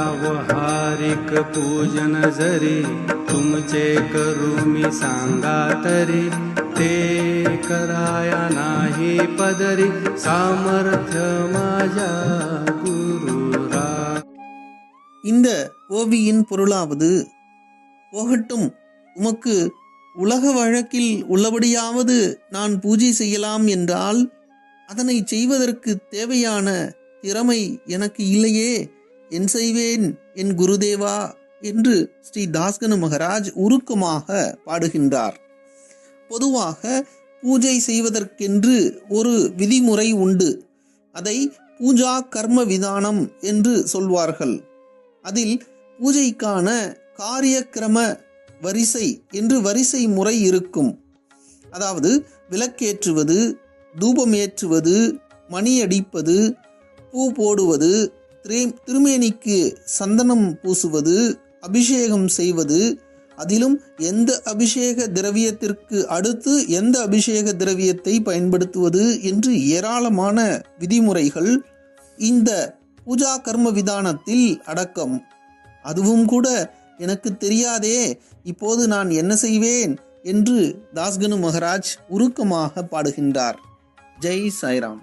व्यावहारिक पूजन जरी तुमचे करू मी सांगा तरी ते कराया नाही पदरी सामर्थ्य माझ्या गुरुरा இந்த ஓவியின் பொருளாவது போகட்டும் உமக்கு உலக வழக்கில் உள்ளபடியாவது நான் பூஜை செய்யலாம் என்றால் அதனை செய்வதற்கு தேவையான திறமை எனக்கு இல்லையே என் செய்வேன் என் குருதேவா என்று ஸ்ரீ தாஸ்கனு மகராஜ் உருக்கமாக பாடுகின்றார். பொதுவாக பூஜை செய்வதற்கென்று ஒரு விதிமுறை உண்டு. அதை பூஜா கர்ம விதானம் என்று சொல்வார்கள். அதில் பூஜைக்கான காரியக்கிரம வரிசை என்று வரிசை முறை இருக்கும். அதாவது விளக்கேற்றுவது தூபமேற்றுவது மணி அடிப்பது பூ போடுவது திருமேனிக்கு சந்தனம் பூசுவது அபிஷேகம் செய்வது அதிலும் எந்த அபிஷேக திரவியத்திற்கு அடுத்து எந்த அபிஷேக திரவியத்தை பயன்படுத்துவது என்று ஏராளமான விதிமுறைகள் இந்த பூஜா கர்ம விதானத்தில் அடக்கம். அதுவும் கூட எனக்கு தெரியாதே இப்போது நான் என்ன செய்வேன் என்று தாஸ்கனு மகராஜ் உருக்கமாக பாடுகின்றார். ஜெய் சாய்ராம்.